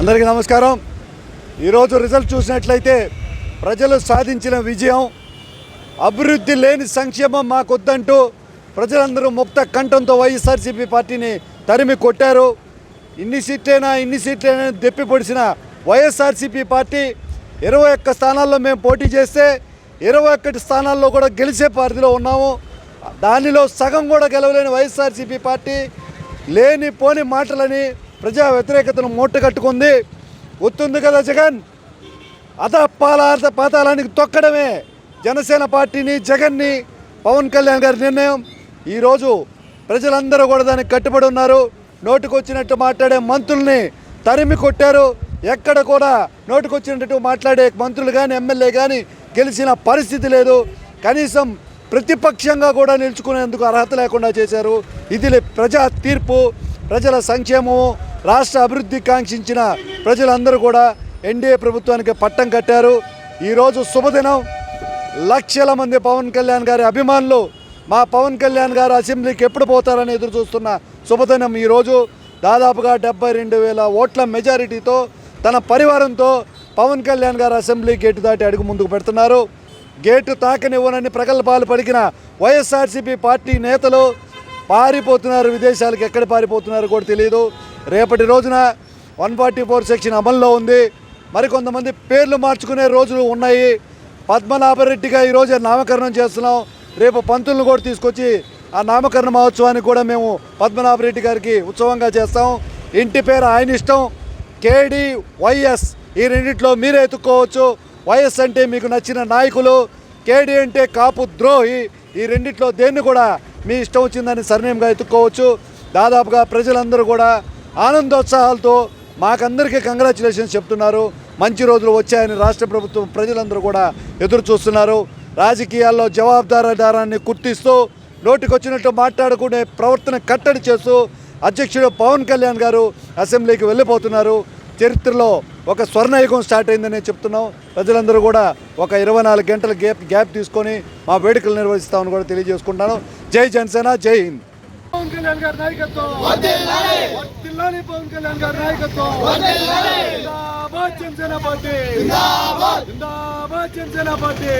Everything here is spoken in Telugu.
అందరికీ నమస్కారం. ఈరోజు రిజల్ట్ చూసినట్లయితే ప్రజలు సాధించిన విజయం అభివృద్ధి లేని సంక్షేమం మాకొద్దంటూ ప్రజలందరూ ముక్త కంఠంతో వైఎస్ఆర్సీపీ పార్టీని తరిమి కొట్టారు. ఇన్ని సీట్లైనా ఇన్ని సీట్లైనా దెప్పి పొడిచిన వైఎస్ఆర్సీపీ పార్టీ ఇరవై ఒక్క స్థానాల్లో మేము పోటీ చేస్తే ఇరవై ఒక్కటి స్థానాల్లో కూడా గెలిచే పరిధిలో ఉన్నాము. దానిలో సగం కూడా గెలవలేని వైఎస్ఆర్సీపీ పార్టీ లేని పోని మాటలని ప్రజా వ్యతిరేకతను మూటగట్టుకుంది గుర్తుంది కదా జగన్? అత పాలార్థ పాతాళానికి తొక్కడమే జనసేన పార్టీని జగన్ని పవన్ కళ్యాణ్ గారి నిర్ణయం. ఈరోజు ప్రజలందరూ కూడా దానికి కట్టుబడి ఉన్నారు. నోటుకొచ్చినట్టు మాట్లాడే మంత్రుల్ని తరిమి కొట్టారు. ఎక్కడ కూడా నోటుకొచ్చినట్టు మాట్లాడే మంత్రులు కానీ ఎమ్మెల్యే కానీ గెలిచిన పరిస్థితి లేదు. కనీసం ప్రతిపక్షంగా కూడా నిలుచుకునేందుకు అర్హత లేకుండా చేశారు. ఇది లే- ప్రజా తీర్పు. ప్రజల సంక్షేమము రాష్ట్ర అభివృద్ధి కాంక్షించిన ప్రజలందరూ కూడా ఎన్డీఏ ప్రభుత్వానికి పట్టం కట్టారు. ఈరోజు శుభదినం. లక్షల మంది పవన్ కళ్యాణ్ గారి అభిమానులు మా పవన్ కళ్యాణ్ గారు అసెంబ్లీకి ఎప్పుడు పోతారని ఎదురు చూస్తున్న శుభదినం ఈరోజు. దాదాపుగా డెబ్బై రెండు వేల ఓట్ల మెజారిటీతో తన పరివారంతో పవన్ కళ్యాణ్ గారు అసెంబ్లీ గేటు దాటి అడుగు ముందుకు పెడుతున్నారు. గేటు తాకనివ్వనని ప్రగల్భాలు పలికిన వైఎస్ఆర్సీపీ పార్టీ నేతలు పారిపోతున్నారు విదేశాలకు ఎక్కడ పారిపోతున్నారు కూడా తెలియదు రేపటి రోజున వన్ ఫార్టీ ఫోర్ సెక్షన్ అమల్లో ఉంది. మరికొంతమంది పేర్లు మార్చుకునే రోజులు ఉన్నాయి. పద్మనాభరెడ్డిగా ఈరోజు నామకరణం చేస్తున్నాం. రేపు పంతులను కూడా తీసుకొచ్చి ఆ నామకరణ మహోత్సవాన్ని కూడా మేము పద్మనాభరెడ్డి గారికి ఉత్సవంగా చేస్తాం. ఇంటి పేరు ఆయన ఇష్టం. కేడి వైఎస్ ఈ రెండిట్లో మీరే ఎత్తుక్కోవచ్చు. వైఎస్ అంటే మీకు నచ్చిన నాయకులు కేడి అంటే కాపు ద్రోహి ఈ రెండిట్లో దేన్ని కూడా మీ ఇష్టం వచ్చిందని సర్నేమ్గా ఎత్తుక్కోవచ్చు. దాదాపుగా ప్రజలందరూ కూడా ఆనందోత్సాహాలతో మాకందరికీ కంగ్రాచులేషన్స్ చెప్తున్నారు. మంచి రోజులు వచ్చాయని రాష్ట్ర ప్రభుత్వం ప్రజలందరూ కూడా ఎదురు చూస్తున్నారు. రాజకీయాల్లో జవాబుదారీదారాన్ని గుర్తిస్తూ నోటికొచ్చినట్టు మాట్లాడుకునే ప్రవర్తన కట్టడి చేస్తూ అధ్యక్షుడు పవన్ కళ్యాణ్ గారు అసెంబ్లీకి వెళ్ళిపోతున్నారు. చరిత్రలో ఒక స్వర్ణయుగం స్టార్ట్ అయిందని చెప్తున్నాం. ప్రజలందరూ కూడా ఒక ఇరవై నాలుగు గంటల గ్యాప్ గ్యాప్ తీసుకొని మా వేడుకలు నిర్వహిస్తామని కూడా తెలియజేసుకుంటాను జై జనసేన జై హింద్. పవన్ కళ్యాణ్ గారి నాయకత్వం. వర్ధిల్లాలి పవన్ కళ్యాణ్ గారి నాయకత్వం. జిందాబాద్ జనసేన పార్టీ. జిందాబాద్ జనసేన పార్టీ.